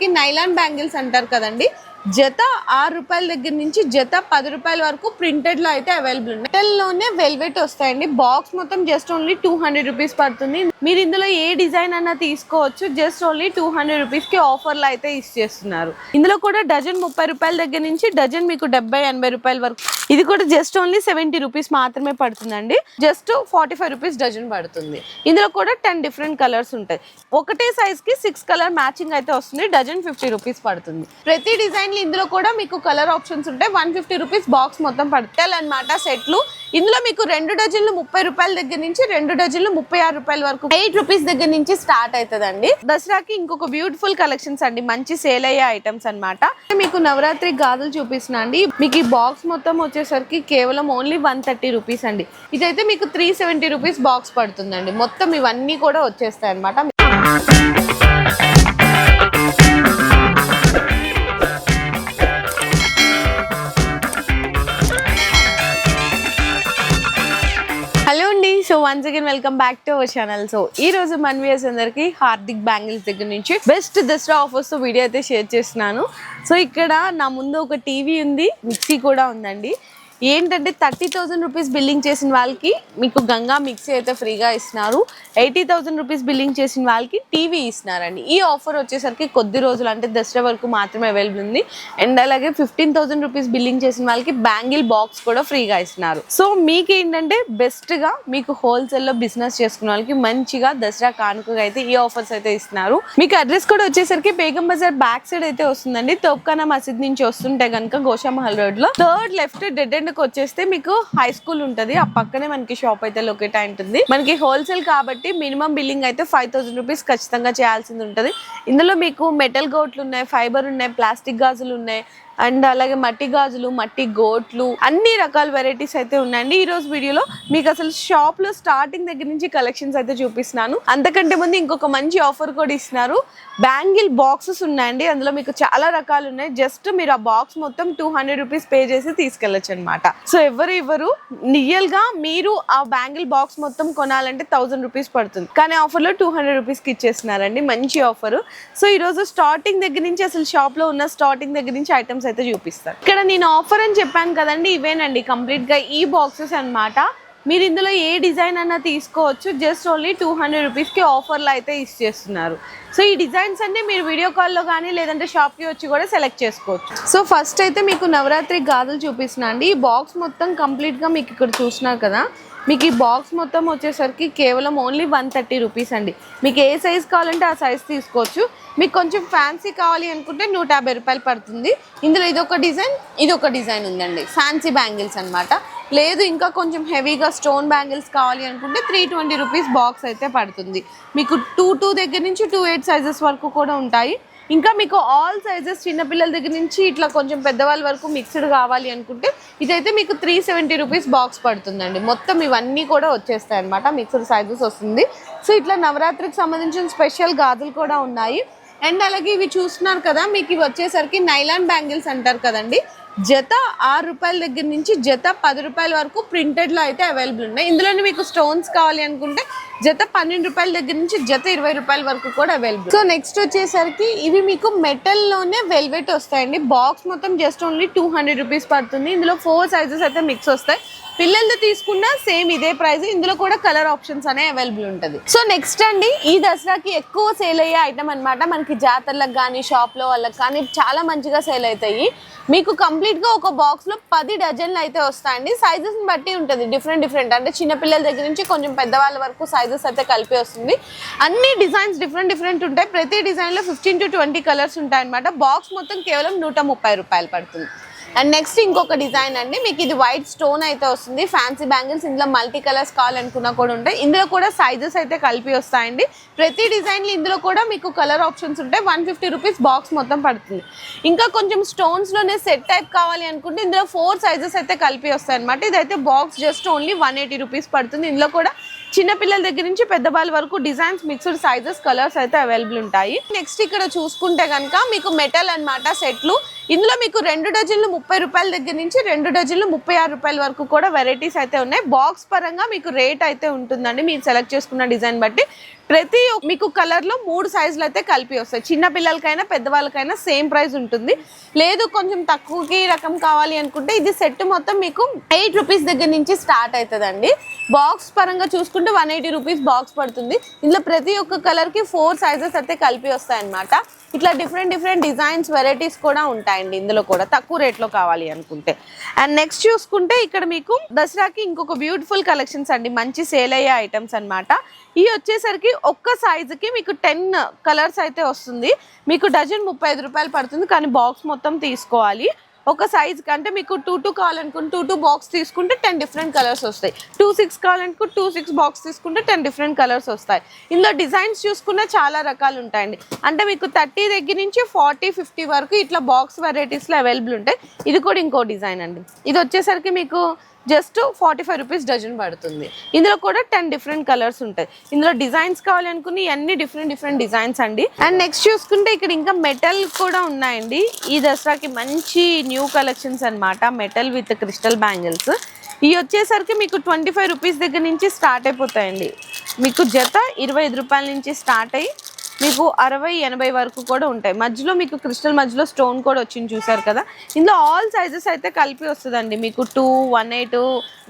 కి nylon bangles అంటారు కదండి. జత ఆరు రూపాయల దగ్గర నుంచి జత పది రూపాయల వరకు ప్రింటెడ్లో అయితే అవైలబుల్ ఉన్నాయి. మెటల్లోనే వెల్వెట్ వస్తాయండి. బాక్స్ మొత్తం just only two hundred rupees పడుతుంది. మీరు ఇందులో ఏ డిజైన్ అన్నా తీసుకోవచ్చు. జస్ట్ ఓన్లీ టూ హండ్రెడ్ రూపీస్కి ఆఫర్లో అయితే ఇచ్చేస్తున్నారు ఇందులో కూడా డజన్ ముప్పై రూపాయల దగ్గర నుంచి డజన్ మీకు డెబ్బై ఎనభై రూపాయల వరకు. ఇది కూడా జస్ట్ ఓన్లీ సెవెంటీ రూపీస్ మాత్రమే పడుతుందండి. Just forty five rupees dozen పడుతుంది. ఇందులో కూడా టెన్ డిఫరెంట్ కలర్స్ ఉంటాయి. ఒకటే సైజ్కి సిక్స్ కలర్ మ్యాచింగ్ అయితే వస్తుంది. డజన్ ఫిఫ్టీ రూపీస్ పడుతుంది. ప్రతి డిజైన్ ఇందులో కూడా మీకు కలర్ ఆప్షన్స్ ఉంటాయి. వన్ ఫిఫ్టీ రూపీస్ బాక్స్ మొత్తం పడతాయి అనమాట సెట్లు. ఇందులో మీకు రెండు డజన్లు ముప్పై రూపాయల దగ్గర నుంచి రెండు డజన్లు ముప్పై ఆరు రూపాయల వరకు ఎయిట్ రూపీస్ దగ్గర నుంచి స్టార్ట్ అవుతుందండి దసరాకి ఇంకొక బ్యూటిఫుల్ కలెక్షన్స్ అండి. మంచి సేల్ అయ్యే ఐటమ్స్ అన్నమాట. మీకు నవరాత్రి గాజులు చూపిస్తున్నా అండి. మీకు ఈ బాక్స్ మొత్తం వచ్చేసరికి కేవలం ఓన్లీ వన్ థర్టీ రూపీస్ అండి. ఇదైతే మీకు త్రీ సెవెంటీ రూపీస్ బాక్స్ పడుతుందండి. మొత్తం ఇవన్నీ కూడా వచ్చేస్తాయి అనమాట once again welcome back to our channel so ఈ రోజు మన వ్యూస్ అందరికి హార్దిక్ బ్యాంగిల్స్ దగ్గర నుంచి బెస్ట్ దసరా ఆఫర్స్తో వీడియో అయితే షేర్ చేస్తున్నాను. సో ఇక్కడ నా ముందు ఒక టీవీ ఉంది మిక్సీ కూడా ఉందండి. ఏంటంటే థర్టీ థౌసండ్ రూపీస్ బిల్లింగ్ చేసిన వాళ్ళకి మీకు గంగా మిక్సీ అయితే ఫ్రీగా ఇస్తున్నారు. ఎయిటీ థౌసండ్ రూపీస్ బిల్లింగ్ చేసిన వాళ్ళకి టీవీ ఇస్తున్నారండి. ఈ ఆఫర్ వచ్చేసరికి కొద్ది రోజులు అంటే దసరా వరకు మాత్రమే అవైలబుల్ ఉంది. అండ్ అలాగే ఫిఫ్టీన్ థౌసండ్ రూపీస్ బిల్లింగ్ చేసిన వాళ్ళకి బ్యాంగిల్ బాక్స్ కూడా ఫ్రీగా ఇస్తున్నారు. సో మీకు ఏంటంటే బెస్ట్గా మీకు హోల్సేల్లో బిజినెస్ చేసుకున్న వాళ్ళకి మంచిగా దసరా కానుకగా అయితే ఈ ఆఫర్స్ అయితే ఇస్తున్నారు. మీకు అడ్రస్ కూడా వచ్చేసరికి బేగం బజార్ బ్యాక్ సైడ్ అయితే వస్తుందండి. తోప్ఖానా మసీద్ నుంచి వస్తుంటే కనుక గోషామహల్ రోడ్లో. థర్డ్ లెఫ్ట్ డెడ్ అండ్ కి వచ్చేస్తే మీకు హై స్కూల్ ఉంటది. ఆ పక్కనే మనకి షాప్ అయితే లొకేట్ అయి ఉంటుంది. మనకి హోల్సేల్ కాబట్టి మినిమం బిల్లింగ్ అయితే ఫైవ్ థౌసండ్ రూపీస్ ఖచ్చితంగా చేయాల్సింది ఉంటుంది. ఇందులో మీకు మెటల్ గోట్లు ఉన్నాయి ఫైబర్ ఉన్నాయి ప్లాస్టిక్ గాజులు ఉన్నాయి అండ్ అలాగే మట్టి గాజులు మట్టి గోట్లు అన్ని రకాల వెరైటీస్ అయితే ఉన్నాయండి. ఈ రోజు వీడియోలో మీకు అసలు షాప్లో స్టార్టింగ్ దగ్గర నుంచి కలెక్షన్స్ అయితే చూపిస్తున్నాను. అంతకంటే ముందు ఇంకొక మంచి ఆఫర్ కూడా ఇస్తున్నారు. బ్యాంగిల్ బాక్సెస్ ఉన్నాయండి. అందులో మీకు చాలా రకాలు ఉన్నాయి. జస్ట్ మీరు ఆ బాక్స్ మొత్తం టూ హండ్రెడ్ రూపీస్ పే చేసి తీసుకెళ్ళచ్చు అనమాట సో ఎవరు ఇవ్వరు. రియల్గా మీరు ఆ బ్యాంగిల్ బాక్స్ మొత్తం కొనాలంటే థౌసండ్ రూపీస్ పడుతుంది. కానీ ఆఫర్లో టూ హండ్రెడ్ రూపీస్కి ఇచ్చేస్తున్నారండి. మంచి ఆఫర్ సో ఈ రోజు స్టార్టింగ్ దగ్గర నుంచి అసలు షాప్లో ఉన్న స్టార్టింగ్ దగ్గర నుంచి ఐటమ్స్ అయితే చూపిస్తాను. ఇక్కడ నేను ఆఫర్ అని చెప్పాను కదండి ఇవేనండి. కంప్లీట్గా ఈ బాక్సెస్ అన్నమాట. మీరు ఇందులో ఏ డిజైన్ అన్నా తీసుకోవచ్చు. జస్ట్ ఓన్లీ టూ హండ్రెడ్ రూపీస్కి ఆఫర్లో అయితే ఇచ్చేస్తున్నారు సో ఈ డిజైన్స్ అన్ని మీరు వీడియో కాల్లో కానీ లేదంటే షాప్కి వచ్చి కూడా సెలెక్ట్ చేసుకోవచ్చు. సో ఫస్ట్ అయితే మీకు నవరాత్రి గాజులు చూపిస్తున్నా అండి. ఈ బాక్స్ మొత్తం కంప్లీట్గా మీకు ఇక్కడ చూస్తున్నారు కదా. మీకు ఈ బాక్స్ మొత్తం వచ్చేసరికి కేవలం ఓన్లీ వన్ థర్టీ రూపీస్ అండి. మీకు ఏ సైజ్ కావాలంటే ఆ సైజ్ తీసుకోవచ్చు. మీకు కొంచెం ఫ్యాన్సీ కావాలి అనుకుంటే నూట యాభై రూపాయలు పడుతుంది. ఇందులో ఇదొక డిజైన్ ఇదొక డిజైన్ ఉందండి. ఫ్యాన్సీ బ్యాంగిల్స్ అనమాట లేదు ఇంకా కొంచెం హెవీగా స్టోన్ బ్యాంగిల్స్ కావాలి అనుకుంటే త్రీ ట్వంటీ రూపీస్ బాక్స్ అయితే పడుతుంది. మీకు టూ టూ దగ్గర నుంచి టూ ఎయిట్ సైజెస్ వరకు కూడా ఉంటాయి. ఇంకా మీకు ఆల్ సైజెస్ చిన్నపిల్లల దగ్గర నుంచి ఇట్లా కొంచెం పెద్దవాళ్ళ వరకు మిక్స్డ్ కావాలి అనుకుంటే ఇదైతే మీకు త్రీ సెవెంటీ రూపీస్ బాక్స్ పడుతుందండి. మొత్తం ఇవన్నీ కూడా వచ్చేస్తాయి అనమాట మిక్స్డ్ సైజెస్ వస్తుంది. సో ఇట్లా నవరాత్రికి సంబంధించిన స్పెషల్ గాజులు కూడా ఉన్నాయి. అండ్ అలాగే ఇవి చూస్తున్నారు కదా మీకు ఇవి వచ్చేసరికి నైలాన్ బ్యాంగిల్స్ అంటారు కదండి. జత ఆరు రూపాయల దగ్గర నుంచి జత పది రూపాయల వరకు ప్రింటెడ్లో అయితే అవైలబుల్ ఉన్నాయి. ఇందులోనే మీకు స్టోన్స్ కావాలి అనుకుంటే జత పన్నెండు రూపాయల దగ్గర నుంచి జత ఇరవై రూపాయల వరకు కూడా అవైలబుల్ సో నెక్స్ట్ వచ్చేసరికి ఇవి మీకు మెటల్లోనే వెల్వెట్ వస్తాయండి. బాక్స్ మొత్తం just only two hundred rupees పడుతుంది. ఇందులో ఫోర్ సైజెస్ అయితే మిక్స్ వస్తాయి. పిల్లలది తీసుకున్నా సేమ్ ఇదే ప్రైస్. ఇందులో కూడా కలర్ ఆప్షన్స్ అనే అవైలబుల్ ఉంటుంది. సో నెక్స్ట్ అండి ఈ దసరాకి ఎక్కువ సేల్ అయ్యే ఐటమ్ అనమాట మనకి జాతరలకు కానీ షాప్లో వాళ్ళకి కానీ చాలా మంచిగా సేల్ అవుతాయి. మీకు కంప్లీట్గా ఒక బాక్స్లో పది డజన్లు అయితే వస్తాయండి. సైజెస్ని బట్టి ఉంటుంది డిఫరెంట్ డిఫరెంట్. అంటే చిన్నపిల్లల దగ్గర నుంచి కొంచెం పెద్దవాళ్ళ వరకు సైజెస్ అయితే కలిపి వస్తుంది. అన్ని డిజైన్స్ డిఫరెంట్ డిఫరెంట్ ఉంటాయి. ప్రతి డిజైన్లో ఫిఫ్టీన్ టు ట్వంటీ కలర్స్ ఉంటాయి అనమాట బాక్స్ మొత్తం కేవలం నూట ముప్పై రూపాయలు పడుతుంది. అండ్ నెక్స్ట్ ఇంకొక డిజైన్ అండి. మీకు ఇది వైట్ స్టోన్ అయితే వస్తుంది. ఫ్యాన్సీ బ్యాంగిల్స్ ఇందులో మల్టీ కలర్స్ కావాలనుకున్నా కూడా ఉంటాయి. ఇందులో కూడా సైజెస్ అయితే కలిపి వస్తాయండి. ప్రతి డిజైన్లు ఇందులో కూడా మీకు కలర్ ఆప్షన్స్ ఉంటాయి. వన్ ఫిఫ్టీ రూపీస్ బాక్స్ మొత్తం పడుతుంది. ఇంకా కొంచెం స్టోన్స్లోనే సెట్ టైప్ కావాలి అనుకుంటే ఇందులో ఫోర్ సైజెస్ అయితే కలిపి వస్తాయి అనమాట ఇదైతే box just only one eighty rupees పడుతుంది. ఇందులో కూడా చిన్నపిల్లల దగ్గర నుంచి పెద్దవాళ్ళ వరకు డిజైన్స్ మిక్స్డ్ సైజెస్ కలర్స్ అయితే అవైలబుల్ ఉంటాయి. నెక్స్ట్ ఇక్కడ చూసుకుంటే కనుక మీకు మెటల్ అన్నమాట సెట్లు. ఇందులో మీకు రెండు డజన్లు ముప్పై రూపాయల దగ్గర నుంచి రెండు డజన్లు ముప్పై ఆరు రూపాయల వరకు కూడా వెరైటీస్ అయితే ఉన్నాయి. బాక్స్ పరంగా మీకు రేట్ అయితే ఉంటుందండి. మీరు సెలెక్ట్ చేసుకున్న డిజైన్ బట్టి ప్రతి మీకు కలర్లో మూడు సైజులు అయితే కలిపి వస్తాయి. చిన్న పిల్లలకైనా పెద్దవాళ్ళకైనా సేమ్ ప్రైస్ ఉంటుంది. లేదు కొంచెం తక్కువకి రకం కావాలి అనుకుంటే ఇది సెట్ మొత్తం మీకు ఎయిట్ రూపీస్ దగ్గర నుంచి స్టార్ట్ అవుతుందండి బాక్స్ పరంగా చూసుకుంటే వన్ ఎయిటీ రూపీస్ బాక్స్ పడుతుంది. ఇందులో ప్రతి ఒక్క కలర్కి ఫోర్ సైజెస్ అయితే కలిపి వస్తాయన్నమాట. ఇట్లా డిఫరెంట్ డిఫరెంట్ డిజైన్స్ వెరైటీస్ కూడా ఉంటాయండి ఇందులో కూడా తక్కువ రేట్లో కావాలి అనుకుంటే. అండ్ నెక్స్ట్ చూసుకుంటే ఇక్కడ మీకు దసరాకి ఇంకొక బ్యూటిఫుల్ కలెక్షన్స్ అండి. మంచి సేల్ అయ్యే ఐటమ్స్ అనమాట ఇవి వచ్చేసరికి ఒక్క సైజుకి మీకు టెన్ కలర్స్ అయితే వస్తుంది. మీకు డజన్ ముప్పై ఐదు రూపాయలు పడుతుంది కానీ బాక్స్ మొత్తం తీసుకోవాలి. ఒక సైజ్ కంటే మీకు టూ టూ కావాలనుకుంటే టూ టూ బాక్స్ తీసుకుంటే టెన్ డిఫరెంట్ కలర్స్ వస్తాయి. టూ సిక్స్ కావాలనుకుంటే టూ సిక్స్ బాక్స్ తీసుకుంటే టెన్ డిఫరెంట్ కలర్స్ వస్తాయి. ఇందులో డిజైన్స్ చూసుకున్న చాలా రకాలు ఉంటాయండి. అంటే మీకు థర్టీ దగ్గర నుంచి ఫార్టీ ఫిఫ్టీ వరకు ఇట్లా బాక్స్ వెరైటీస్లో అవైలబుల్ ఉంటాయి. ఇది కూడా ఇంకో డిజైన్ అండి. ఇది వచ్చేసరికి మీకు just forty five rupees dozen పడుతుంది. ఇందులో కూడా టెన్ డిఫరెంట్ కలర్స్ ఉంటాయి. ఇందులో డిజైన్స్ కావాలి అనుకుని అన్ని డిఫరెంట్ డిఫరెంట్ డిజైన్స్ అండి. అండ్ నెక్స్ట్ చూసుకుంటే ఇక్కడ ఇంకా మెటల్ కూడా ఉన్నాయండి. ఈ దసరాకి మంచి న్యూ కలెక్షన్స్ అన్నమాట. Metal with crystal bangles. ఇవి వచ్చేసరికి మీకు ట్వంటీ ఫైవ్ రూపీస్ దగ్గర నుంచి స్టార్ట్ అయిపోతాయండి. మీకు జత ఇరవై ఐదు రూపాయల నుంచి స్టార్ట్ అయ్యి మీకు అరవై ఎనభై వరకు కూడా ఉంటాయి. మధ్యలో మీకు క్రిస్టల్ మధ్యలో స్టోన్ కూడా వచ్చింది చూసారు కదా? ఇందులో ఆల్ సైజెస్ అయితే కలిపి వస్తుందండి. మీకు two one eight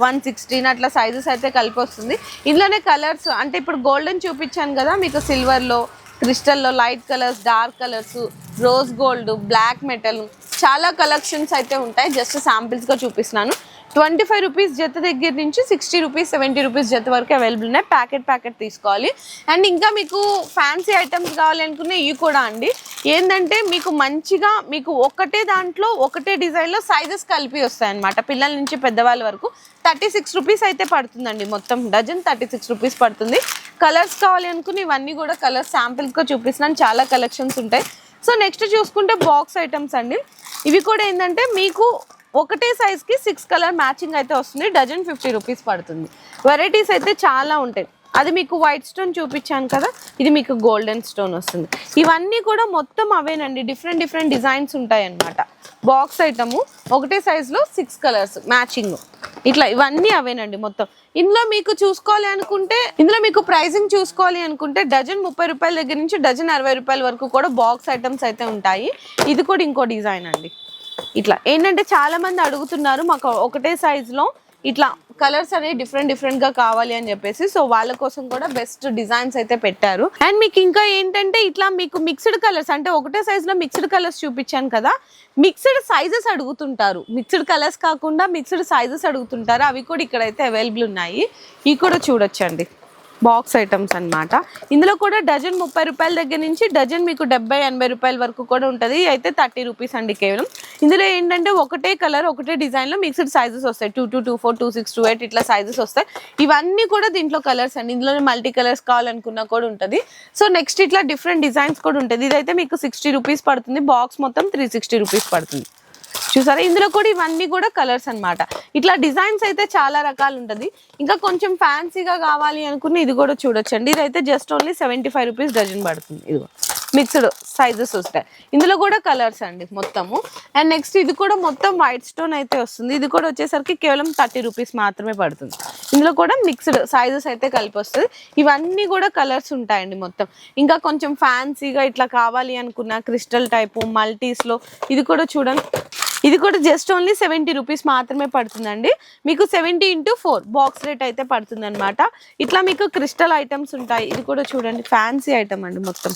one sixteen అట్లా సైజెస్ అయితే కలిపి వస్తుంది. ఇందులోనే కలర్స్ అంటే ఇప్పుడు గోల్డెన్ చూపించాను కదా మీకు సిల్వర్లో క్రిస్టల్లో light colours dark colours rose gold black metal చాలా కలెక్షన్స్ అయితే ఉంటాయి. జస్ట్ శాంపిల్స్గా చూపిస్తున్నాను. ట్వంటీ ఫైవ్ రూపీస్ జత దగ్గర నుంచి సిక్స్టీ రూపీస్ సెవెంటీ రూపీస్ జత వరకు అవైలబుల్ ఉన్నాయి. ప్యాకెట్ ప్యాకెట్ తీసుకోవాలి. అండ్ ఇంకా మీకు ఫ్యాన్సీ ఐటమ్స్ కావాలి అనుకునే ఇవి కూడా అండి. ఏంటంటే మీకు మంచిగా మీకు ఒకటే దాంట్లో ఒకటే డిజైన్లో సైజెస్ కలిపి వస్తాయన్నమాట. పిల్లల నుంచి పెద్దవాళ్ళ వరకు థర్టీ సిక్స్ రూపీస్ అయితే పడుతుందండి మొత్తం. డజన్ థర్టీ సిక్స్ రూపీస్ పడుతుంది. కలర్స్ కావాలి అనుకుని ఇవన్నీ కూడా కలర్స్ శాంపిల్స్గా చూపిస్తున్నాను. చాలా కలెక్షన్స్ ఉంటాయి. సో నెక్స్ట్ చూసుకుంటే బాక్స్ ఐటమ్స్ అండి. ఇవి కూడా ఏంటంటే మీకు ఒకటే సైజ్కి సిక్స్ కలర్ మ్యాచింగ్ అయితే వస్తుంది. డజన్ ఫిఫ్టీ రూపీస్ పడుతుంది. వెరైటీస్ అయితే చాలా ఉంటాయి. అది మీకు వైట్ స్టోన్ చూపించాను కదా ఇది మీకు గోల్డెన్ స్టోన్ వస్తుంది. ఇవన్నీ కూడా మొత్తం అవేనండి. డిఫరెంట్ డిఫరెంట్ డిజైన్స్ ఉంటాయి అన్నమాట బాక్స్ ఐటము ఒకటే సైజులో సిక్స్ కలర్స్ మ్యాచింగ్ ఇట్లా ఇవన్నీ అవేనండి మొత్తం. ఇందులో మీకు చూసుకోవాలి అనుకుంటే ఇందులో మీకు ప్రైసింగ్ చూసుకోవాలి అనుకుంటే డజన్ ముప్పై రూపాయల దగ్గర నుంచి డజన్ అరవై రూపాయల వరకు కూడా బాక్స్ ఐటమ్స్ అయితే ఉంటాయి. ఇది కూడా ఇంకో డిజైన్ అండి. ఇట్లా. ఏంటంటే చాలా మంది అడుగుతున్నారు మాకు ఒకటే సైజులో ఇట్లా కలర్స్ అనేవి డిఫరెంట్ డిఫరెంట్గా కావాలి అని చెప్పేసి. సో వాళ్ళ కోసం కూడా బెస్ట్ డిజైన్స్ అయితే పెట్టారు. అండ్ మీకు ఇంకా ఏంటంటే ఇట్లా మీకు మిక్స్డ్ కలర్స్ అంటే ఒకటే సైజులో లో మిక్స్డ్ కలర్స్ చూపించాను కదా. మిక్స్డ్ సైజెస్ అడుగుతుంటారు. మిక్స్డ్ కలర్స్ కాకుండా మిక్స్డ్ సైజెస్ అడుగుతుంటారు. అవి కూడా ఇక్కడైతే అవైలబుల్ ఉన్నాయి. ఇవి కూడా చూడొచ్చండి. బాక్స్ ఐటమ్స్ అన్నమాట. ఇందులో కూడా డజన్ ముప్పై రూపాయల దగ్గర నుంచి డజన్ మీకు డెబ్బై ఎనభై రూపాయల వరకు కూడా ఉంటుంది. అయితే థర్టీ రూపీస్ అండి కేవలం. ఇందులో ఏంటంటే ఒకటే కలర్ ఒకటే డిజైన్లో మిక్స్డ్ సైజెస్ వస్తాయి. Two two two four two six two eight ఇట్లా సైజెస్ వస్తాయి. ఇవన్నీ కూడా దీంట్లో కలర్స్ అండి. ఇందులో మల్టీ కలర్స్ కావాలనుకున్నా కూడా ఉంటుంది. సో నెక్స్ట్ ఇట్లా డిఫరెంట్ డిజైన్స్ కూడా ఉంటుంది. ఇదైతే మీకు సిక్స్టీ రూపీస్ పడుతుంది. బాక్స్ మొత్తం త్రీ సిక్స్టీ రూపీస్ పడుతుంది. చూసారా? ఇందులో కూడా ఇవన్నీ కూడా కలర్స్ అన్నమాట. ఇట్లా డిజైన్స్ అయితే చాలా రకాలు ఉంటుంది ఇంకా కొంచెం ఫ్యాన్సీగా కావాలి అనుకుని ఇది కూడా చూడొచ్చండి. ఇదైతే just only seventy five rupees dozen పడుతుంది. ఇదిగో. మిక్స్డ్ సైజెస్ వస్తాయి. ఇందులో కూడా కలర్స్ అండి మొత్తము. అండ్ నెక్స్ట్ ఇది కూడా మొత్తం వైట్ స్టోన్ అయితే వస్తుంది. ఇది కూడా వచ్చేసరికి కేవలం థర్టీ రూపీస్ మాత్రమే పడుతుంది. ఇందులో కూడా మిక్స్డ్ సైజెస్ అయితే కలిపి వస్తుంది. ఇవన్నీ కూడా కలర్స్ ఉంటాయండి మొత్తం. ఇంకా కొంచెం ఫ్యాన్సీగా ఇట్లా కావాలి అనుకున్న క్రిస్టల్ టైపు మల్టీస్లో ఇది కూడా చూడండి. ఇది కూడా జస్ట్ ఓన్లీ సెవెంటీ రూపీస్ మాత్రమే పడుతుందండి. మీకు seventy into four box rate అయితే పడుతుంది ఇట్లా మీకు క్రిస్టల్ ఐటమ్స్ ఉంటాయి. ఇది కూడా చూడండి. ఫ్యాన్సీ ఐటమ్ అండి మొత్తం.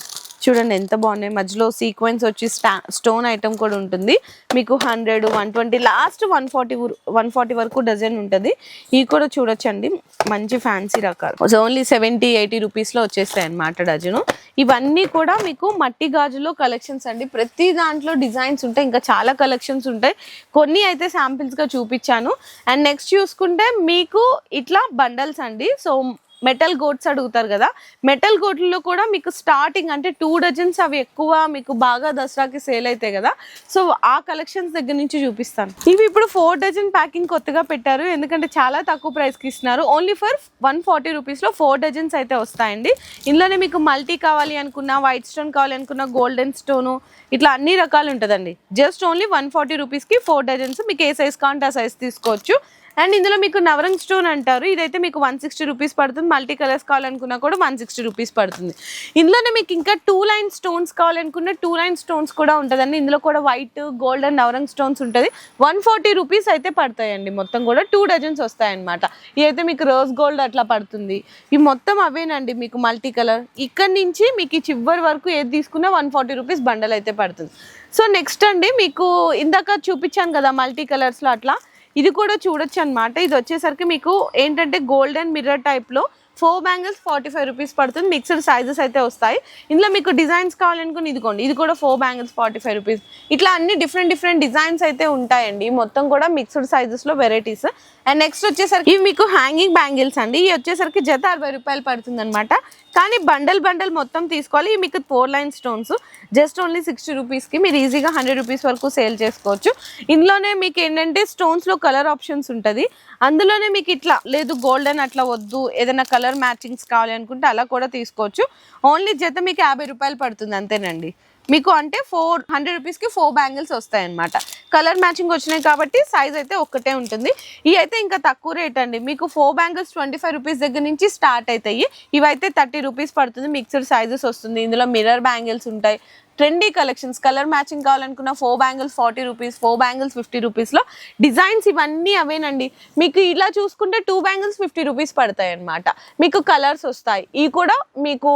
చూడండి ఎంత బాగున్నాయి. మధ్యలో సీక్వెన్స్ వచ్చి స్టా స్టోన్ ఐటమ్ కూడా ఉంటుంది. మీకు hundred one twenty last one forty one forty వరకు డజన్ ఉంటుంది. ఇవి కూడా చూడొచ్చండి. మంచి ఫ్యాన్సీ రకాలు. ఓన్లీ సెవెంటీ ఎయిటీ రూపీస్లో వచ్చేస్తాయి అనమాట డజను. ఇవన్నీ కూడా మీకు మట్టి గాజులో కలెక్షన్స్ అండి. ప్రతి దాంట్లో డిజైన్స్ ఉంటాయి. ఇంకా చాలా కలెక్షన్స్ ఉంటాయి. కొన్ని అయితే శాంపిల్స్గా చూపించాను. అండ్ నెక్స్ట్ చూసుకుంటే మీకు ఇట్లా బండల్స్ అండి. సో మెటల్ గోట్స్ అడుగుతారు కదా మెటల్ గోట్లలో కూడా మీకు స్టార్టింగ్ అంటే టూ డజన్స్ అవి ఎక్కువ మీకు బాగా దసరాకి సేల్ అవుతాయి కదా. సో ఆ కలెక్షన్స్ దగ్గర నుంచి చూపిస్తాను. ఇవి ఇప్పుడు ఫోర్ డజన్ ప్యాకింగ్ కొత్తగా పెట్టారు. ఎందుకంటే చాలా తక్కువ ప్రైస్కి ఇస్తున్నారు. ఓన్లీ ఫర్ వన్ ఫార్టీ రూపీస్లో ఫోర్ డజన్స్ అయితే వస్తాయండి. ఇందులోనే మీకు మల్టీ కావాలి అనుకున్న వైట్ స్టోన్ కావాలి అనుకున్నా గోల్డెన్ స్టోను ఇట్లా అన్ని రకాలు ఉంటుందండి. జస్ట్ ఓన్లీ వన్ ఫార్టీ రూపీస్కి ఫోర్ డజన్స్ మీకు ఏ సైజ్ కావాలంటే ఆ సైజ్ తీసుకోవచ్చు. అండ్ ఇందులో మీకు నవరంగ్ స్టోన్ అంటారు. ఇదైతే మీకు వన్ సిక్స్టీ రూపీస్ పడుతుంది. మల్టీ కలర్స్ కావాలనుకున్నా కూడా వన్ సిక్స్టీ రూపీస్ పడుతుంది. ఇందులోనే మీకు ఇంకా టూ లైన్ స్టోన్స్ కావాలనుకున్న టూ లైన్ స్టోన్స్ కూడా ఉంటుందండి. ఇందులో కూడా white gold and Navrang stones ఉంటుంది. వన్ ఫార్టీ రూపీస్ అయితే పడతాయండి. మొత్తం కూడా టూ డజన్స్ వస్తాయన్నమాట. ఇదైతే మీకు రోజ్ గోల్డ్ అట్లా పడుతుంది. ఇవి మొత్తం అవేనండి మీకు మల్టీ కలర్. ఇక్కడ నుంచి మీకు ఈ చివరి వరకు ఏది తీసుకున్నా వన్ ఫార్టీ రూపీస్ బండల్ అయితే పడుతుంది. సో నెక్స్ట్ అండి మీకు ఇందాక చూపించాను కదా మల్టీ కలర్స్లో అట్లా. ఇది కూడా చూడొచ్చు అనమాట ఇది వచ్చేసరికి మీకు ఏంటంటే గోల్డెన్ మిర్రర్ టైప్లో four bangles forty five rupees పడుతుంది. మిక్స్డ్ సైజెస్ అయితే వస్తాయి. ఇందులో మీకు డిజైన్స్ కావాలనుకుని ఇదిగోండి ఇది కూడా four bangles forty five rupees ఇట్లా అన్ని డిఫరెంట్ డిఫరెంట్ డిజైన్స్ అయితే ఉంటాయండి. మొత్తం కూడా మిక్స్డ్ సైజెస్లో వెరైటీస్ అండ్ నెక్స్ట్ వచ్చేసరికి ఇవి మీకు హ్యాంగింగ్ బ్యాంగిల్స్ అండి. ఇవి వచ్చేసరికి జత అరవై రూపాయలు పడుతుంది అనమాట కానీ బండల్ బండల్ మొత్తం తీసుకోవాలి. ఇవి మీకు four line stones just only sixty రూపీస్కి మీరు ఈజీగా హండ్రెడ్ రూపీస్ వరకు సేల్ చేసుకోవచ్చు. ఇందులోనే మీకు ఏంటంటే స్టోన్స్లో కలర్ ఆప్షన్స్ ఉంటుంది. అందులోనే మీకు ఇట్లా లేదు గోల్డెన్ అట్లా వద్దు. ఏదైనా కలర్ మ్యాచింగ్స్ కావాలి అనుకుంటే అలా కూడా తీసుకోవచ్చు. ఓన్లీ జత మీకు యాభై రూపాయలు పడుతుంది అంతేనండి. మీకు అంటే ఫోర్ హండ్రెడ్ రూపీస్కి ఫోర్ బ్యాంగిల్స్ వస్తాయి అనమాట కలర్ మ్యాచింగ్ వచ్చినాయి కాబట్టి సైజ్ అయితే ఒక్కటే ఉంటుంది. ఇవి అయితే ఇంకా తక్కువ రేట్ అండి. మీకు four bangles twenty five rupees దగ్గర నుంచి స్టార్ట్ అవుతాయి. ఇవైతే థర్టీ రూపీస్ పడుతుంది. మిక్స్డ్ సైజెస్ వస్తుంది. ఇందులో మిర్రర్ బ్యాంగిల్స్ ఉంటాయి. ట్రెండీ కలెక్షన్స్ కలర్ మ్యాచింగ్ కావాలనుకున్న four bangles forty rupees four bangles fifty రూపీస్లో డిజైన్స్ ఇవన్నీ అవేనండి. మీకు ఇలా చూసుకుంటే టూ బ్యాంగిల్స్ ఫిఫ్టీ రూపీస్ పడతాయి అనమాట మీకు కలర్స్ వస్తాయి. ఇవి కూడా మీకు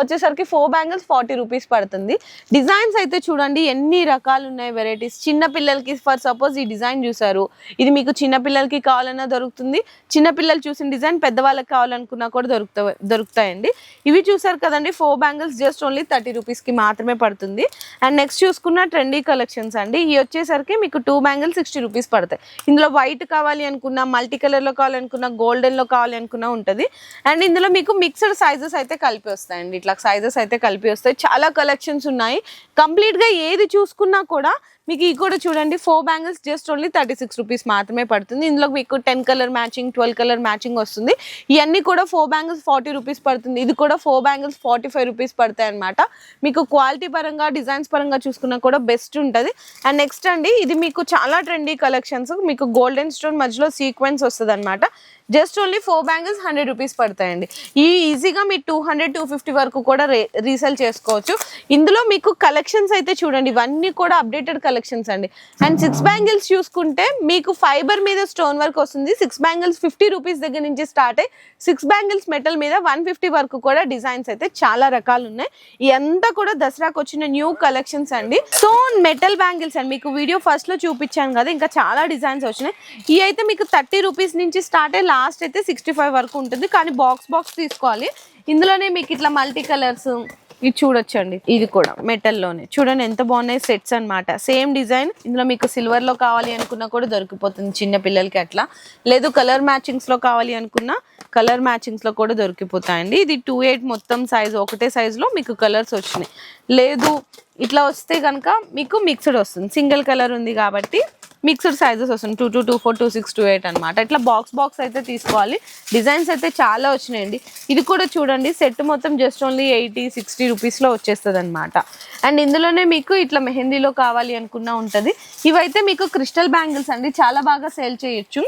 వచ్చేసరికి ఫోర్ బ్యాంగిల్స్ ఫార్టీ రూపీస్ పడుతుంది. డిజైన్స్ అయితే చూడండి ఎన్ని రకాలు ఉన్నాయి వెరైటీస్ చిన్న పిల్లలకి ఫర్ సపోజ్ ఈ డిజైన్ చూసారు ఇది మీకు చిన్న పిల్లలకి కావాలన్నా దొరుకుతుంది. చిన్న పిల్లలు చూసిన డిజైన్ పెద్దవాళ్ళకి కావాలనుకున్నా కూడా దొరుకుతా దొరుకుతాయండి. ఇవి చూసారు కదండి four bangles just only thirty రూపీస్కి మాత్రమే పడుతుంది. అండ్ నెక్స్ట్ చూసుకున్న ట్రెండీ కలెక్షన్స్ అండి. ఇవి వచ్చేసరికి మీకు టూ బ్యాంగిల్స్ సిక్స్టీ రూపీస్ పడతాయి. ఇందులో వైట్ కావాలి అనుకున్నా మల్టీ కలర్లో కావాలనుకున్నా గోల్డెన్లో కావాలి అనుకున్నా ఉంటుంది. అండ్ ఇందులో మీకు మిక్స్డ్ సైజెస్ అయితే కలిపి వస్తాయండి. ఇట్లా సైజెస్ అయితే కలిపి వస్తాయి. చాలా కలెక్షన్స్ ఉన్నాయి. కంప్లీట్గా ఏది చూసుకున్నా కూడా మీకు ఇది కూడా చూడండి four bangles just only thirty six rupees మాత్రమే పడుతుంది. ఇందులో మీకు ten colour matching twelve colour matching వస్తుంది. ఇవన్నీ కూడా ఫోర్ బ్యాంగిల్స్ ఫార్టీ రూపీస్ పడుతుంది. ఇది కూడా four bangles forty five rupees పడతాయి అనమాట మీకు క్వాలిటీ పరంగా డిజైన్స్ పరంగా చూసుకున్నా కూడా బెస్ట్ ఉంటుంది. అండ్ నెక్స్ట్ అండి ఇది మీకు చాలా ట్రెండీ కలెక్షన్స్ మీకు గోల్డెన్ స్టోన్ మధ్యలో సీక్వెన్స్ వస్తుంది అనమాట just only four bangles hundred rupees పడతాయండి. ఈ ఈజీగా మీరు టూ హండ్రెడ్ టూ ఫిఫ్టీ వరకు కూడా రే రీసేల్ చేసుకోవచ్చు. ఇందులో మీకు కలెక్షన్స్ అయితే చూడండి ఇవన్నీ కూడా అప్డేటెడ్ కలెక్షన్స్ అండి. అండ్ సిక్స్ బ్యాంగిల్స్ చూసుకుంటే మీకు ఫైబర్ మీద స్టోన్ వర్క్ వస్తుంది. సిక్స్ బ్యాంగిల్స్ ఫిఫ్టీ రూపీస్ దగ్గర నుంచి స్టార్ట్ అయ్యి సిక్స్ బ్యాంగిల్స్ మెటల్ మీద వన్ ఫిఫ్టీ వరకు కూడా డిజైన్స్ అయితే చాలా రకాలు ఉన్నాయి. ఇదంతా కూడా దసరాకు వచ్చిన న్యూ కలెక్షన్స్ అండి. స్టోన్ మెటల్ బ్యాంగిల్స్ అండి. మీకు వీడియో ఫస్ట్లో చూపించాను కదా ఇంకా చాలా డిజైన్స్ వచ్చినాయి. ఇవి అయితే మీకు థర్టీ రూపీస్ నుంచి స్టార్ట్ అయ్యి లాస్ట్ అయితే సిక్స్టీ ఫైవ్ వరకు ఉంటుంది. కానీ బాక్స్ బాక్స్ తీసుకోవాలి. ఇందులోనే మీకు ఇట్లా మల్టీ కలర్స్ ఇది చూడొచ్చండి. ఇది కూడా మెటల్లోనే. చూడండి ఎంత బాగున్నాయి సెట్స్ అన్నమాట. Same design. ఇందులో మీకు సిల్వర్లో కావాలి అనుకున్నా కూడా దొరికిపోతుంది చిన్న పిల్లలకి అట్లా. లేదు కలర్ మ్యాచింగ్స్లో కావాలి అనుకున్నా కలర్ మ్యాచింగ్స్లో కూడా దొరికిపోతాయండి. ఇది టూ ఎయిట్ మొత్తం సైజ్ ఒకటే సైజులో లో మీకు కలర్స్ వచ్చినాయి. లేదు ఇట్లా వస్తే కనుక మీకు మిక్స్డ్ వస్తుంది. సింగిల్ కలర్ ఉంది కాబట్టి మిక్స్డ్ సైజెస్ వస్తుంది. Two two two four two six two eight అనమాట ఇట్లా బాక్స్ బాక్స్ అయితే తీసుకోవాలి. డిజైన్స్ అయితే చాలా వచ్చినాయండి. ఇది కూడా చూడండి సెట్ మొత్తం జస్ట్ ఓన్లీ ఎయిటీ సిక్స్టీ రూపీస్లో వచ్చేస్తుంది అనమాట అండ్ ఇందులోనే మీకు ఇట్లా మెహందీలో కావాలి అనుకున్నా ఉంటుంది. ఇవైతే మీకు క్రిస్టల్ బ్యాంగిల్స్ అండి. చాలా బాగా సేల్ చేయొచ్చు.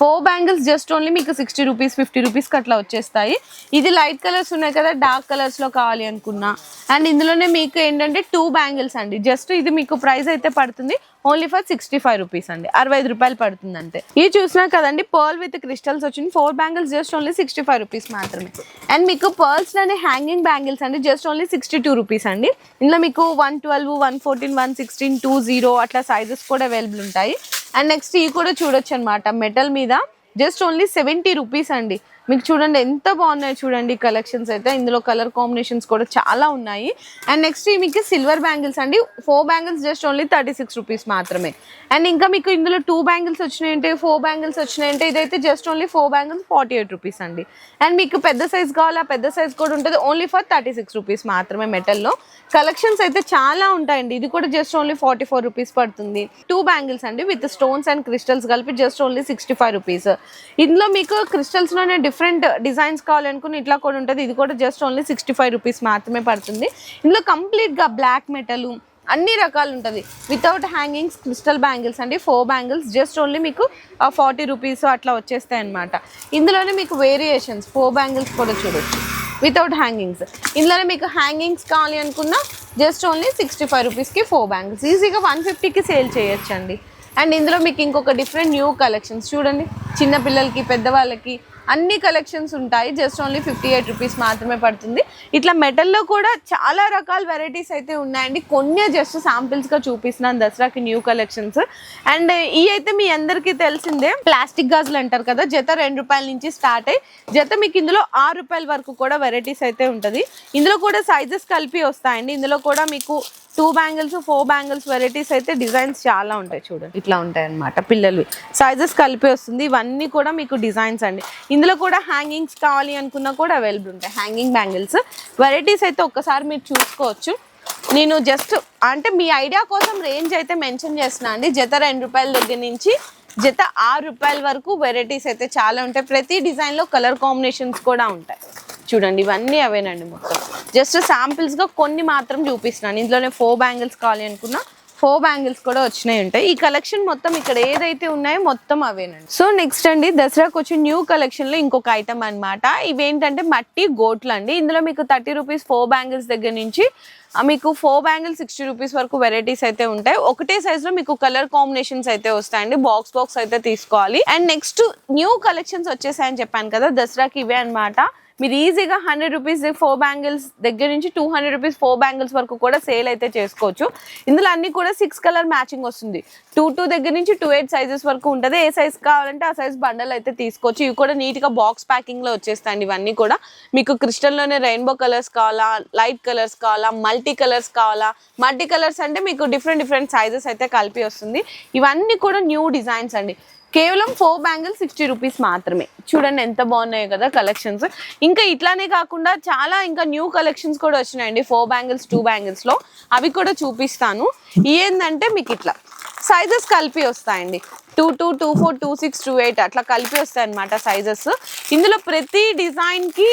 ఫోర్ బ్యాంగిల్స్ జస్ట్ ఓన్లీ మీకు సిక్స్టీ రూపీస్ ఫిఫ్టీ రూపీస్కి అట్లా వచ్చేస్తాయి. ఇది లైట్ కలర్స్ ఉన్నాయి కదా డార్క్ కలర్స్లో కావాలి అనుకున్నా. అండ్ ఇందులోనే మీకు ఏంటంటే టూ బ్యాంగిల్స్ అండి. జస్ట్ ఇది మీకు ప్రైస్ అయితే పడుతుంది. Only for sixty five rupees అండి. అరవై ఐదు రూపాయలు పడుతుంది అంతే. ఇది చూసినా కదండి పర్ల్ విత్ క్రిస్టల్స్ వచ్చింది. Four bangles just only sixty five rupees మాత్రమే. అండ్ మీకు పర్ల్స్లోనే హ్యాంగింగ్ బ్యాంగిల్స్ అండి. Just only sixty two rupees అండి. ఇందులో మీకు one twelve one fourteen one sixteen two zero అట్లా సైజెస్ కూడా అవైలబుల్ ఉంటాయి. అండ్ నెక్స్ట్ ఇవి కూడా చూడొచ్చు అనమాట మెటల్ మీద జస్ట్ ఓన్లీ సెవెంటీ రూపీస్ అండి. మీకు చూడండి ఎంత బాగున్నాయి చూడండి కలెక్షన్స్ అయితే. ఇందులో కలర్ కాంబినేషన్స్ కూడా చాలా ఉన్నాయి. అండ్ నెక్స్ట్ మీకు సిల్వర్ బ్యాంగిల్స్ అండి. Four bangles just only thirty six rupees మాత్రమే. అండ్ ఇంకా మీకు ఇందులో టూ బ్యాంగిల్స్ వచ్చినాయంటే ఫోర్ బ్యాంగిల్స్ వచ్చినాయంటే ఇదైతే just only four bangles forty eight rupees అండి. అండ్ మీకు పెద్ద సైజ్ కావాలా? పెద్ద సైజ్ కూడా ఉంటుంది. Only for thirty six rupees మాత్రమే మెటల్లో కలెక్షన్స్ అయితే చాలా ఉంటాయండి. ఇది కూడా just only forty four rupees పడుతుంది. టూ బ్యాంగిల్స్ అండి విత్ స్టోన్స్ అండ్ క్రిస్టల్స్ కలిపి just only sixty five rupees ఇందులో మీకు క్రిస్టల్స్లోనే డిఫరెంట్ డిఫరెంట్ డిజైన్స్ కావాలనుకుని ఇట్లా కూడా ఉంటుంది. ఇది కూడా just only sixty five rupees మాత్రమే పడుతుంది. ఇందులో కంప్లీట్గా బ్లాక్ మెటల్ అన్ని రకాలు ఉంటుంది. వితౌట్ హ్యాంగింగ్స్ క్రిస్టల్ బ్యాంగిల్స్ అండి. ఫోర్ బ్యాంగిల్స్ జస్ట్ ఓన్లీ మీకు ఫార్టీ రూపీస్ అట్లా వచ్చేస్తాయి అనమాట ఇందులోనే మీకు వేరియేషన్స్ ఫోర్ బ్యాంగిల్స్ కూడా చూడొచ్చు. వితౌట్ హ్యాంగింగ్స్ ఇందులోనే మీకు హ్యాంగింగ్స్ కావాలి అనుకున్నా జస్ట్ ఓన్లీ సిక్స్టీ ఫైవ్ రూపీస్కి ఫోర్ బ్యాంగిల్స్ ఈజీగా వన్ ఫిఫ్టీకి సేల్ చేయొచ్చండి. అండ్ ఇందులో మీకు ఇంకొక డిఫరెంట్ న్యూ కలెక్షన్స్ చూడండి చిన్న పిల్లలకి పెద్దవాళ్ళకి అన్ని కలెక్షన్స్ ఉంటాయి. Just only fifty eight rupees మాత్రమే పడుతుంది. ఇట్లా మెటల్లో కూడా చాలా రకాల వెరైటీస్ అయితే ఉన్నాయండి. కొన్ని జస్ట్ శాంపిల్స్గా చూపిస్తున్నాను దసరాకి న్యూ కలెక్షన్స్ అండ్ ఈ అయితే మీ అందరికీ తెలిసిందే ప్లాస్టిక్ గాజులు అంటారు కదా జత రెండు రూపాయల నుంచి స్టార్ట్ అయ్యి జత మీకు ఇందులో ఆరు రూపాయల వరకు కూడా వెరైటీస్ అయితే ఉంటుంది. ఇందులో కూడా సైజెస్ కలిపి వస్తాయండి. ఇందులో కూడా మీకు two bangles four bangles varieties అయితే డిజైన్స్ చాలా ఉంటాయి చూడండి. ఇట్లా ఉంటాయి అన్నమాట పిల్లలు. సైజెస్ కలిపి వస్తుంది. ఇవన్నీ కూడా మీకు డిజైన్స్ అండి. ఇందులో కూడా హ్యాంగింగ్స్ కావాలి అనుకున్నా కూడా అవైలబుల్ ఉంటాయి. హ్యాంగింగ్ బ్యాంగిల్స్ వెరైటీస్ అయితే ఒక్కసారి మీరు చూసుకోవచ్చు. నేను జస్ట్ అంటే మీ ఐడియా కోసం రేంజ్ అయితే మెన్షన్ చేస్తున్నా అండి. జత రెండు రూపాయల దగ్గర నుంచి జత ఆరు రూపాయల వరకు వెరైటీస్ అయితే చాలా ఉంటాయి. ప్రతి డిజైన్లో కలర్ కాంబినేషన్స్ కూడా ఉంటాయి. చూడండి ఇవన్నీ అవేనండి మొత్తం. జస్ట్ శాంపిల్స్గా కొన్ని మాత్రం చూపిస్తున్నాను. ఇందులోనే ఫోర్ బ్యాంగిల్స్ కావాలి అనుకున్నా ఫోర్ బ్యాంగిల్స్ కూడా వచ్చినాయి ఉంటాయి. ఈ కలెక్షన్ మొత్తం ఇక్కడ ఏదైతే ఉన్నాయో మొత్తం అవేనండి. సో నెక్స్ట్ అండి దసరాకి వచ్చి న్యూ కలెక్షన్లో ఇంకొక ఐటమ్ అన్నమాట. ఇవేంటంటే మట్టి గోట్లు అండి. ఇందులో మీకు థర్టీ రూపీస్ ఫోర్ బ్యాంగిల్స్ దగ్గర నుంచి మీకు ఫోర్ బ్యాంగిల్ సిక్స్టీ రూపీస్ వరకు వెరైటీస్ అయితే ఉంటాయి. ఒకటే సైజ్లో మీకు కలర్ కాంబినేషన్స్ అయితే వస్తాయండి. బాక్స్ బాక్స్ అయితే తీసుకోవాలి. అండ్ నెక్స్ట్ న్యూ కలెక్షన్స్ వచ్చేసాయని చెప్పాను కదా దసరాకి ఇవే అన్నమాట. మీరు ఈజీగా హండ్రెడ్ రూపీస్ ఫోర్ బ్యాంగిల్స్ దగ్గర నుంచి two hundred rupees four bangles వరకు కూడా సేల్ అయితే చేసుకోవచ్చు. ఇందులో అన్ని కూడా సిక్స్ కలర్ మ్యాచింగ్ వస్తుంది. టూ టూ దగ్గర నుంచి టూ ఎయిట్ సైజెస్ వరకు ఉంటుంది. ఏ సైజ్ కావాలంటే ఆ సైజ్ బండల్ అయితే తీసుకోవచ్చు. ఇవి కూడా నీట్గా బాక్స్ ప్యాకింగ్లో వచ్చేస్తాయండి ఇవన్నీ కూడా. మీకు క్రిస్టల్లోనే రెయిన్బో కలర్స్ కావాలా లైట్ కలర్స్ కావాలా మల్టీ కలర్స్ కావాలా మల్టీ కలర్స్ అంటే మీకు డిఫరెంట్ డిఫరెంట్ సైజెస్ అయితే కలిపి వస్తుంది. ఇవన్నీ కూడా న్యూ డిజైన్స్ అండి. కేవలం ఫోర్ బ్యాంగిల్ సిక్స్టీ రూపీస్ మాత్రమే. చూడండి ఎంత బాగున్నాయో కదా కలెక్షన్స్ ఇంకా ఇట్లానే కాకుండా చాలా ఇంకా న్యూ కలెక్షన్స్ కూడా వచ్చినాయండి. ఫోర్ బ్యాంగిల్స్ టూ బ్యాంగిల్స్లో. అవి కూడా చూపిస్తాను. ఏంటంటే మీకు ఇట్లా. సైజెస్ కలిపి వస్తాయండి. Two two two four two six two eight అట్లా కలిపి వస్తాయి అనమాట సైజెస్ ఇందులో ప్రతి డిజైన్కి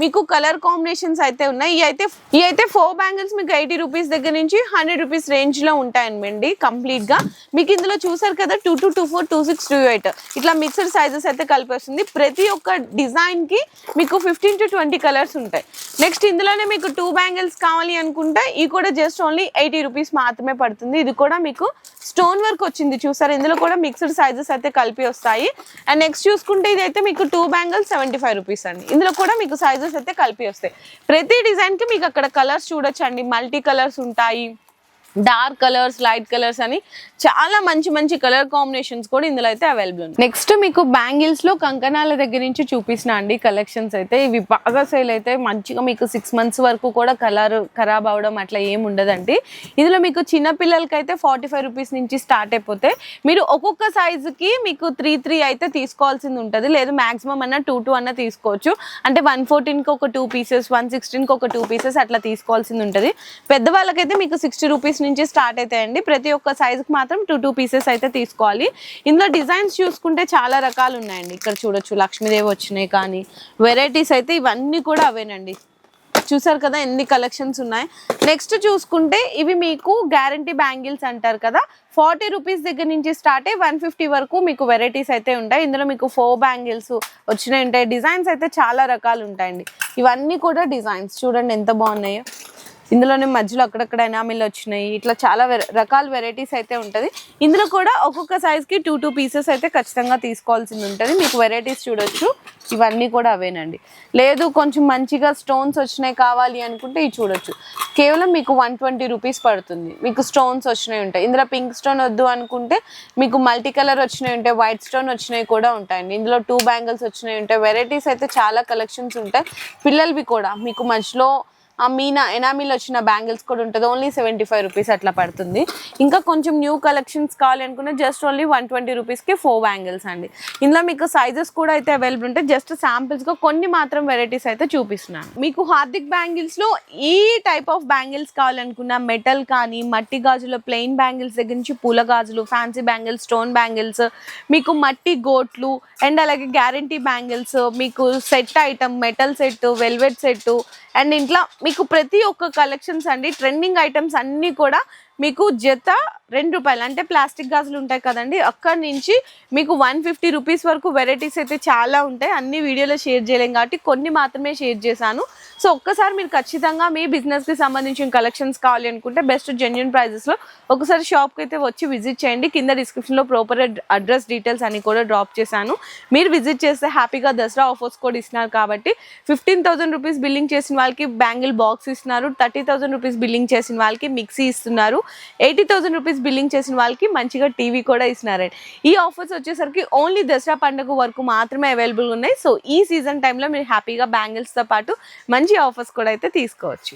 మీకు కలర్ కాంబినేషన్స్ అయితే ఉన్నాయి. ఇవి అయితే ఇవి అయితే ఫోర్ బ్యాంగిల్స్ మీకు ఎయిటీ రూపీస్ దగ్గర నుంచి హండ్రెడ్ రూపీస్ రేంజ్లో ఉంటాయనమండి కంప్లీట్గా మీకు ఇందులో చూసారు కదా two two two four two six two eight ఇట్లా మిక్సర్ సైజెస్ అయితే కలిపి వస్తుంది. ప్రతి ఒక్క డిజైన్కి మీకు ఫిఫ్టీన్ టు ట్వంటీ కలర్స్ ఉంటాయి. నెక్స్ట్ ఇందులోనే మీకు టూ బ్యాంగిల్స్ కావాలి అనుకుంటే ఇవి కూడా జస్ట్ ఓన్లీ ఎయిటీ రూపీస్ మాత్రమే పడుతుంది. ఇది కూడా మీకు స్టోన్ వర్క్ వచ్చింది చూసారు? ఇందులో కూడా మిక్స్డ్ సైజెస్ అయితే కలిపి వస్తాయి. అండ్ నెక్స్ట్ చూసుకుంటే ఇదైతే మీకు two bangles seventy five rupees అండి. ఇందులో కూడా మీకు సైజెస్ అయితే కలిపి వస్తాయి. ప్రతి డిజైన్కి మీకు అక్కడ కలర్స్ చూడొచ్చండి. మల్టీ కలర్స్ ఉంటాయి. డార్క్ కలర్స్ లైట్ కలర్స్ అని చాలా మంచి మంచి కలర్ కాంబినేషన్స్ కూడా ఇందులో అయితే అవైలబుల్ ఉన్నాయి. నెక్స్ట్ మీకు బ్యాంగిల్స్లో కంకణాల దగ్గర నుంచి చూపిస్తున్నా అండి కలెక్షన్స్ అయితే. ఇవి బాగా సేల్ అయితే మంచిగా మీకు సిక్స్ మంత్స్ వరకు కూడా కలర్ ఖరాబ్ అవడం అట్లా ఏం ఉండదండి. ఇందులో మీకు చిన్న పిల్లలకైతే అయితే ఫార్టీ ఫైవ్ రూపీస్ నుంచి స్టార్ట్ అయిపోతే మీరు ఒక్కొక్క సైజుకి మీకు త్రీ త్రీ అయితే తీసుకోవాల్సింది ఉంటుంది. లేదు మాక్సిమం అన్న టూ టూ అన్న తీసుకోవచ్చు. అంటే వన్ ఫోర్టీన్కి ఒక టూ పీసెస్ వన్ సిక్స్టీన్కి ఒక టూ పీసెస్ అట్లా తీసుకోవాల్సింది ఉంటుంది. పెద్దవాళ్ళకైతే మీకు సిక్స్టీ రూపీస్ నుంచి స్టార్ట్ అవుతాయండి ప్రతి ఒక్క సైజుకి మాత్రం టూ టూ పీసెస్ అయితే తీసుకోవాలి. ఇందులో డిజైన్స్ చూసుకుంటే చాలా రకాలు ఉన్నాయండి ఇక్కడ చూడొచ్చు లక్ష్మీదేవి వచ్చినాయి కానీ వెరైటీస్ అయితే ఇవన్నీ కూడా అవేనండి. చూసారు కదా ఎన్ని కలెక్షన్స్ ఉన్నాయి. నెక్స్ట్ చూసుకుంటే ఇవి మీకు గ్యారంటీ బ్యాంగిల్స్ అంటారు కదా ఫార్టీ రూపీస్ దగ్గర నుంచి స్టార్ట్ అయ్యి వన్ ఫిఫ్టీ వరకు మీకు వెరైటీస్ అయితే ఉంటాయి. ఇందులో మీకు ఫోర్ బ్యాంగిల్స్ వచ్చినాయి ఉంటాయి. డిజైన్స్ అయితే చాలా రకాలు ఉంటాయండి. ఇవన్నీ కూడా డిజైన్స్ చూడండి ఎంత బాగున్నాయో. ఇందులోనే మధ్యలో అక్కడక్కడ ఎనామిల్ వచ్చినాయి ఇట్లా చాలా రకాల వెరైటీస్ అయితే ఉంటుంది. ఇందులో కూడా ఒక్కొక్క సైజ్కి టూ టూ పీసెస్ అయితే ఖచ్చితంగా తీసుకోవాల్సింది ఉంటుంది. మీకు వెరైటీస్ చూడొచ్చు. ఇవన్నీ కూడా అవేనండి. లేదు కొంచెం మంచిగా స్టోన్స్ వచ్చినాయి కావాలి అనుకుంటే ఇవి చూడొచ్చు. కేవలం మీకు వన్ ట్వంటీ రూపీస్ పడుతుంది. మీకు స్టోన్స్ వచ్చినాయి ఉంటాయి. ఇందులో పింక్ స్టోన్ వద్దు అనుకుంటే మీకు మల్టీ కలర్ వచ్చినాయి ఉంటాయి. వైట్ స్టోన్ వచ్చినాయి కూడా ఉంటాయండి. ఇందులో టూ బ్యాంగిల్స్ వచ్చినాయి ఉంటాయి. వెరైటీస్ అయితే చాలా కలెక్షన్స్ ఉంటాయి. పిల్లలవి కూడా మీకు మధ్యలో ఆ మీనా ఎనామిల్ వచ్చిన బ్యాంగిల్స్ కూడా ఉంటుంది. ఓన్లీ సెవెంటీ ఫైవ్ రూపీస్ అట్లా పడుతుంది. ఇంకా కొంచెం న్యూ కలెక్షన్స్ కావాలి జస్ట్ ఓన్లీ వన్ ట్వంటీ రూపీస్కి ఫోర్ బ్యాంగిల్స్ అండి. ఇందులో మీకు సైజెస్ కూడా అయితే అవైలబుల్ ఉంటాయి. జస్ట్ శాంపిల్స్గా కొన్ని మాత్రం వెరైటీస్ అయితే చూపిస్తున్నాను. మీకు హార్దిక్ బ్యాంగిల్స్లో ఈ టైప్ ఆఫ్ బ్యాంగిల్స్ కావాలనుకున్న మెటల్ కానీ మట్టి గాజులు ప్లెయిన్ బ్యాంగిల్స్ దగ్గర నుంచి పూల గాజులు ఫ్యాన్సీ బ్యాంగిల్స్ స్టోన్ బ్యాంగిల్స్ మీకు మట్టి గోట్లు అండ్ అలాగే గ్యారంటీ బ్యాంగిల్స్ మీకు set item metal set velvet set and ఇంట్లో మీకు ప్రతి ఒక్క కలెక్షన్స్ అండి ట్రెండింగ్ ఐటమ్స్ అన్నీ కూడా మీకు జత రెండు రూపాయలు. అంటే ప్లాస్టిక్ గాజులు ఉంటాయి కదండి అక్కడి నుంచి మీకు వన్ ఫిఫ్టీ రూపీస్ వరకు వెరైటీస్ అయితే చాలా ఉంటాయి. అన్ని వీడియోలో షేర్ చేయలేం కాబట్టి కొన్ని మాత్రమే షేర్ చేశాను. సో ఒక్కసారి మీరు ఖచ్చితంగా మీ బిజినెస్కి సంబంధించిన కలెక్షన్స్ కావాలి అనుకుంటే బెస్ట్ జెన్యున్ ప్రైజెస్లో ఒకసారి షాప్కి అయితే వచ్చి విజిట్ చేయండి. కింద డిస్క్రిప్షన్లో ప్రాపర్ అడ్రస్ డీటెయిల్స్ అన్ని కూడా డ్రాప్ చేశాను. మీరు విజిట్ చేస్తే హ్యాపీగా దసరా ఆఫర్స్ కూడా ఇస్తున్నారు కాబట్టి ఫిఫ్టీన్ థౌసండ్ రూపీస్ బిల్లింగ్ చేసిన వాళ్ళకి బ్యాంగిల్ బాక్స్ ఇస్తున్నారు. థర్టీ థౌసండ్ రూపీస్ బిల్లింగ్ చేసిన వాళ్ళకి మిక్సీ ఇస్తున్నారు. ఎయిటీ థౌసండ్ రూపీస్ బిల్లింగ్ చేసిన వాళ్ళకి మంచిగా టీవీ కూడా ఇస్తున్నారండి. ఈ ఆఫర్స్ వచ్చేసరికి ఓన్లీ దసరా పండుగ వరకు మాత్రమే అవైలబుల్ ఉన్నాయి. సో ఈ సీజన్ టైంలో మీరు హ్యాపీగా బ్యాంగిల్స్తో పాటు మంచి ఆఫర్స్ కూడా అయితే తీసుకోవచ్చు.